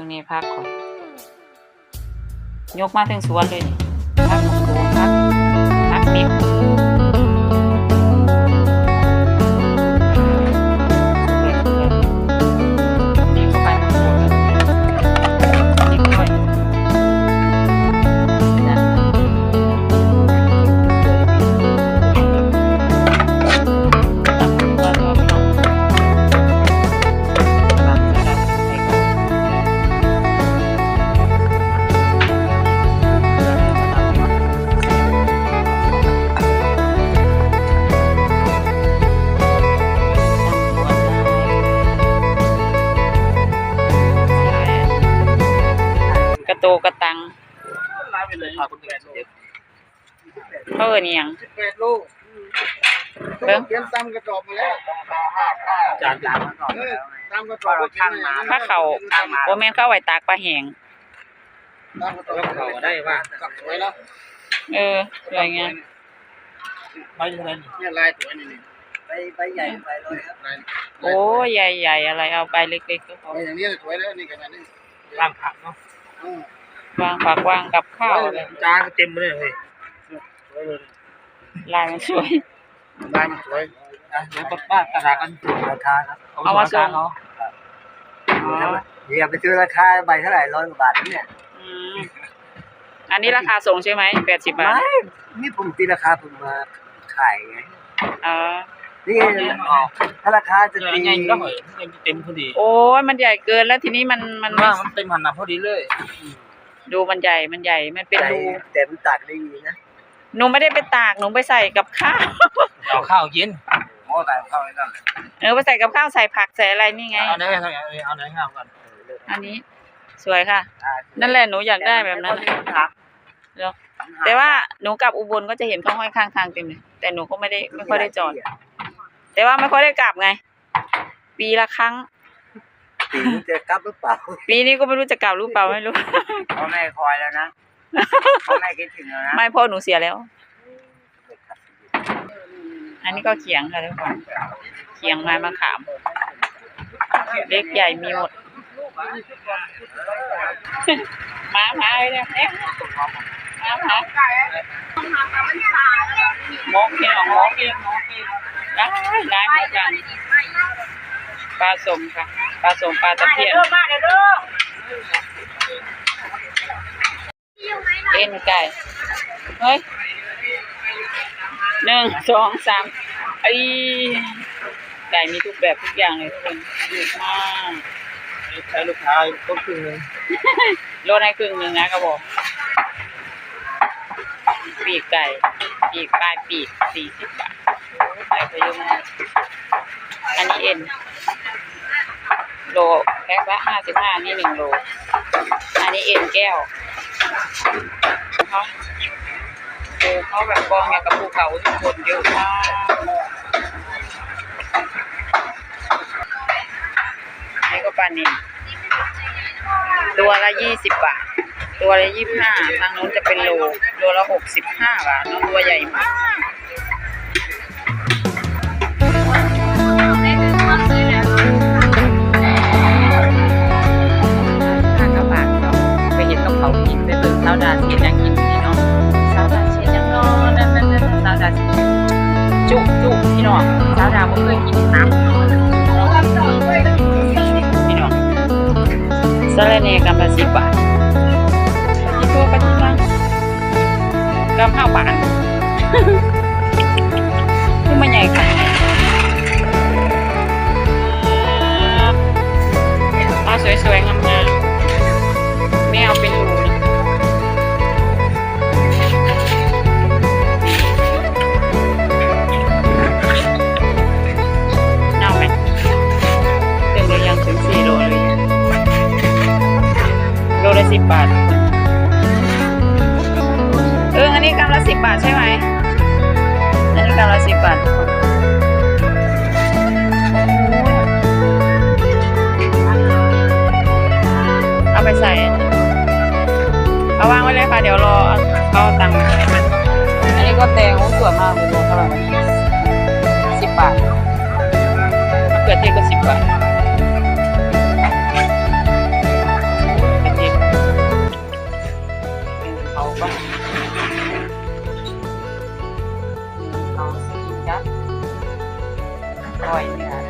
มึงนี่พักก่อนยกมาถึงสวนเลยนี่พักหมกโกพักพักเมี เขาเอินอิหยังสิบแปดลูกเบิ่งเตรียมตำกระสอบมาแล้วจานจานเออตำกระสอบก็กินเลยถ้าเขาโอแม่นเข้าไว้ตากปลาแหงตำกระสอบเขาได้ว่ากับสวยแล้วเออสวยงามไปเลยเนี่ยลายสวยนี่นี่ไปไปใหญ่ไปเลยครับโอ้ใหญ่ใหญ่ๆอะไรเอาไปเล็กๆก็พออย่างนี้สวยแล้วนี่กันนี่ร่างผักเนาะวางผักวางกับข้าวอะไรจานก็เต็มเลยเฮ้ยสวยเลย ลายมันสวยลายมันสวยอะเดี๋ยวป้าตลาดกันราคาครับเอามาส่งเนาะอ๋อเดี๋ยวไปซื้อราคาใบเท่าไหร่ร้อยกว่าบาทเนี่ยอืมอันนี้ราคาส่งใช่ไหมแปดสิบบาทไม่นี่ผมตีราคาผมมาขายไงอ๋อนี่ถ้าราคาจะตีใหญ่ก็เหมือนเต็มพอดี โอ้ยมันใหญ่เกินแล้วทีนี้มันมันว่ามันเต็มหันหน้าพอดีเลย ดูมันใหญ่มันใหญ่มันเป็นรูแต่มันตักได้ดีนะ หนูไม่ได้ไปตากหนูไปใส่กับข้าว เอาข้าวกินโอ้แต่เข้าไม่ได้เออไปใส่กับข้าวใส่ผักใส่อะไรนี่ไง เอาไหนเอาไหนเอาไหนข้าวกันอันนี้สวยค่ะ นั่นแหละหนูอยากได้แบบนั้นเนาะแต่ว่าหนูกลับอุบลก็จะเห็นเขาห้อยข้างทางเต็มเลยแต่หนูก็ไม่ได้ไม่ค่อยได้จอด แต่ว่าไม่ค่อยได้กลับไง ปีละครั้งปีนี้จะกลับหรือเปล่า ปีนี้ก็ไม่รู้จะกลับหรือเปล่าไม่รู้พ่อแม่คอยแล้วนะ พ่อแม่คิดถึงแล้วนะไม่พ่อหนูเสียแล้ว อันนี้ก็เขียงค่ะทุกคนเขียงไม้มะขาม เล็กใหญ่มีหมด มามาเลยเนี่ยเอ๊ะมามาหมกเขียงหมกเขียงหมกเขียงได้ได้หมดกันปลาสมค่ะ ปลาสมปลาตะเพียน เอ็นไก่เฮ้ยหนึ่งสองสามไอ้ไก่มีทุกแบบทุกอย่างเลยทุกคนเยอะมากใช้ลูกค้าก็คือลดให้ครึ่งหนึ่งนะก็บอกปีกไก่ปีกปลายปีกสี่สิบบาทโอ้ไก่ก็เยอะมากอันนี้เอ็นโลแพ็คละห้าสิบห้านี่หนึ่งโล อันนี้เอ็นแก้ว เขาโอ้เขาแบบกองอย่างกับภูเขาทุกคนเยอะมากนี่ก็ปลานิลตัวละยี่สิบบาท ตัวละยี่สิบห้าทางนู้นจะเป็นโล โลละหกสิบห้าบาทเนอะตัวใหญ่มาก ดาเสียงยังกินนี่เนาะสาวดาเสียงยังนาะนั่นนั่นนั่นสาวดาสิจุจุพี่น้องสาวดาบ่เคยกินน้ำพี่น้องสะระเนกำละสิบบาทที่ทั่วไปทุกร้านกำห้าบาทนี่มันใหญ่ค่ะเอาสวยๆงามๆไม่เอาเป็น สิบบาท เอออันนี้กรัมละสิบบาทใช่ไหมอันนี้กรัมละสิบบาททุกคนเอาไปใส่ เอาวางไว้เลยค่ะ เดี๋ยวรอเอาตังค์มาให้มันอันนี้ก็แตงโอ้สวยมากเลยโลเท่าไหร่สิบบาทมะเขือเทศก็สิบบาท ร่อยนี่นะ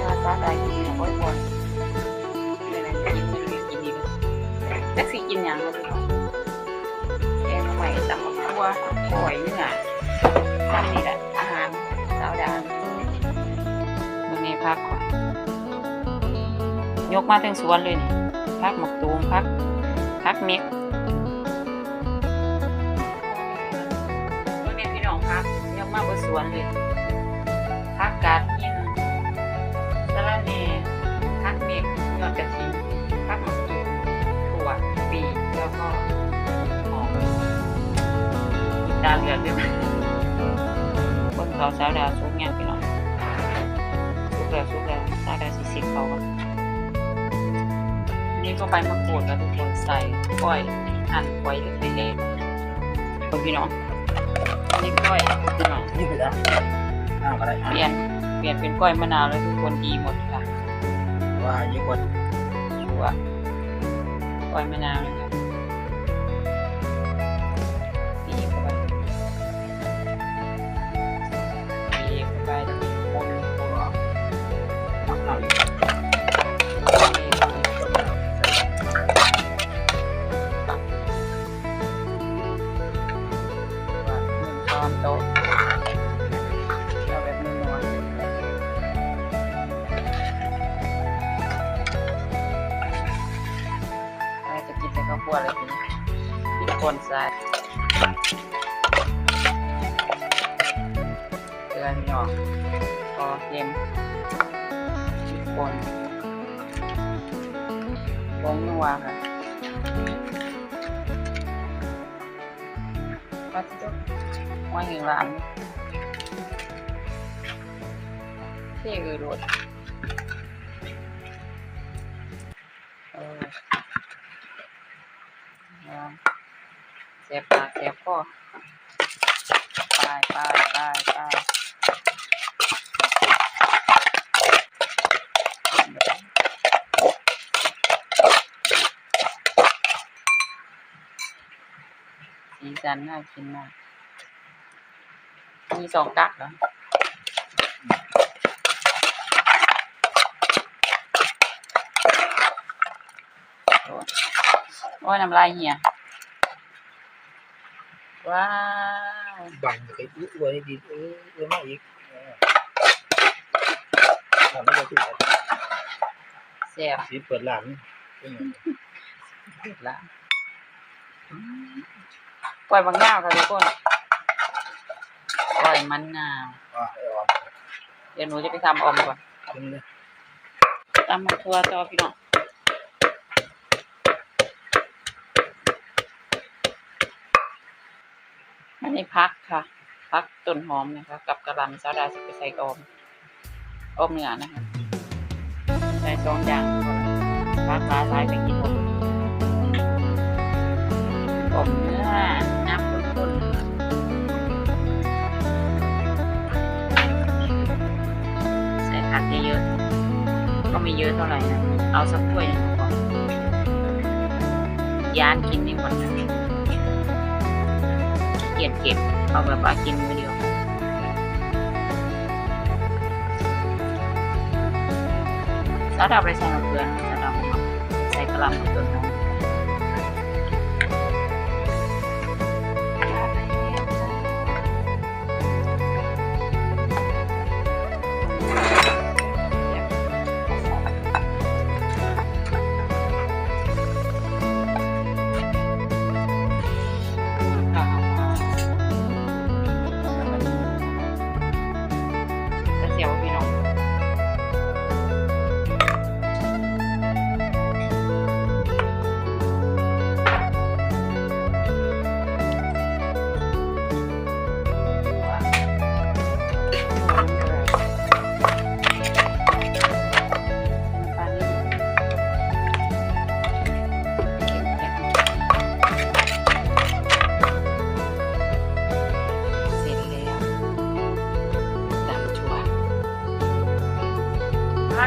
ยาซาดากินบ่อยบ่อยนี่นกินกินกินกินดีจักสิกินหยังแกงใหม่ตำบักทั่วก้อยนี่น่ะอันนี้แหละอาหารสาวดาวมื้อนี้พักก่อนยกมาถึงสวนเลยนี่พักหมกตูมพักพักเม็ด มาบนสวนเลยพักกาดหินสะระแหน่พักเมกยอดกระถิ่นพักมะกรูดถั่วปีแล้วก็หอมดาวเรืองด้วยคนเขาสาวดาวสุกงานพี่น้องสุกแล้วสุกแล้วสาวดาวสิสิเขาก่อนนี่ก็ใบมะกรูดแล้วทุกคนใส่ก้อยหั่นไว้เล็กๆคนพี่น้องอั นนี่ก้อยพี่น้องนี่ไปแล้วห้ามก็ได้เปลี่ยนเปลี่ยนเป็นก้อยมะนาวแล้วทุกคนดีหมดค่ะว่ายิ่งกว่าตัวก้อยมะนาวนะค เกลือนิดหน่อยพอเค็มพริกป่นผงนัวค่ะปลาที่ตัวว่าหิงหลามที่คือรสเออเอาเสียบปากเสียบคอไปไปไปไป สีสันน่ากินมาก มีสองกักเหรอโอ้ยโอ้ยน้ำลายเหี่ยว้าวบังจะไปอุ้ยไว้ดีเออเออมาอีกทำไม่ได้ที่ไหนแซ่บสีเปิดร้านเป็นไงละ ปล่อยบางหน้าวค่ะทุกคนปล่อยมันนาวว่าไอ้ออมเดี๋ยวหนูจะไปทำออมก่อนตรงนี้ตำมาทัวต่อพี่น้องอันนี้พักค่ะ พักต้นหอมนะคะ กับกระหลำซาดาสิไปใส่ออมออมเนื้อนะคะใส่สองอย่างพักปลาสายไปกินหมดออมเนื้อ ไม่เยอะเท่าไหร่นะ เอาสักถ้วยนึงก่อนยานกินไม่หมดนเกียดเก็บ เอาแบบว่ากินมือเดียวสาดาไปใส่มะเขือสาดาใส่กระลำกับต้นหอ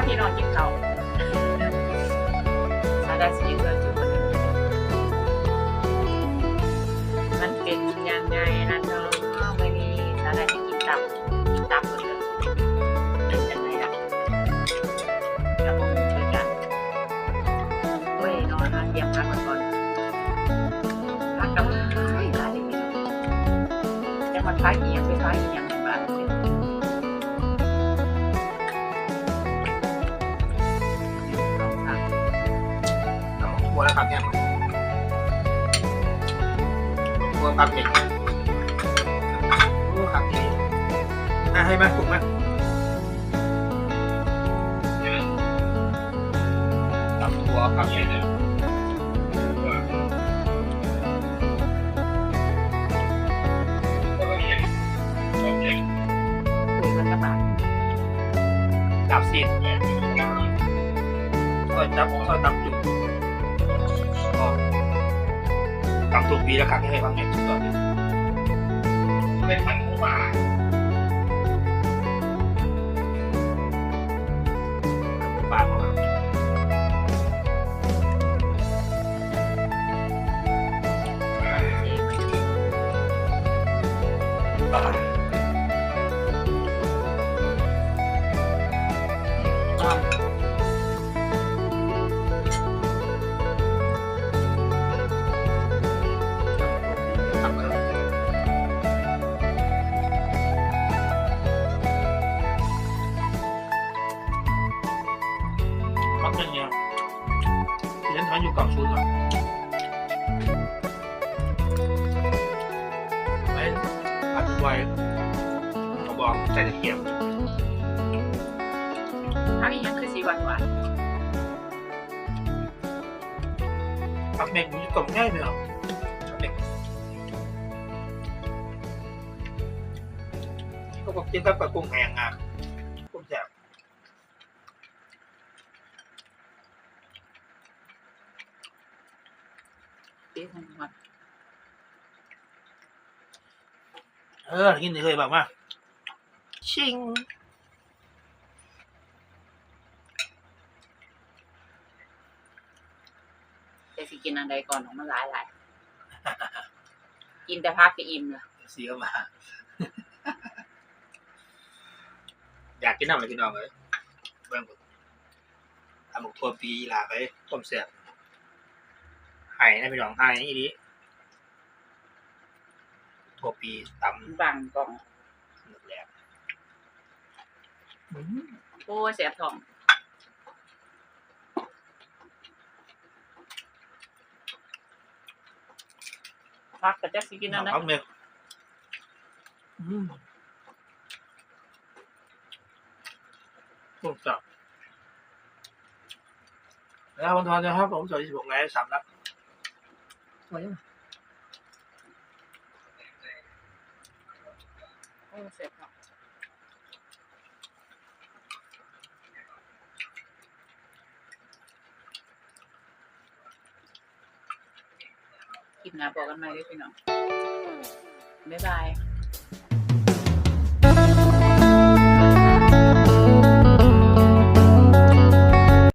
พี่น้องกินเขาสาดาสีเกลือจุกันมัน เอาหัวแล้วครับเนี่ยหัวครับเนี่ยโอ้ครับนี่อะให้มาปลุกมาตับหัวครับเนี่ยคุยกันกับบาทจับซีนก็จับก็จับ ปีแล้วครับให้ฟังเนี่ยก่อนเป็นพันห ผักเม็กมันจะต้มง่ายไหมอะผักเม็กก็บอกกินกับกับกุ้งแห้งอะกุ้งแซ่บสีหวานหวานเออกินเคยแบบว่าชิง แต่สิกินอันใดก่อนของมันหลายหลายกินแต่พักก็อิ่มละสีก็มา อยากกินน้ำอะไรพี่น้องเลยเบิ่งทำหมกทั่วปีลาไปต้มแซ่บไห่นะพี่น้องไห่อีนี้ทั่วปีตำบางกล่องหมดแล้วโอ้ยเสียบท้อง พักก็จะสิกินอันนั้นเอาเมลอืมต้มจับแล้ววันทอนนะครับผมสวัสดีสิบหกไลฟ์สามนัดสวยจังโอ้ยเสียบท้อง ลิปหน้าบอกกันใหม่ด้วยพี่น้องบ๊ายบาย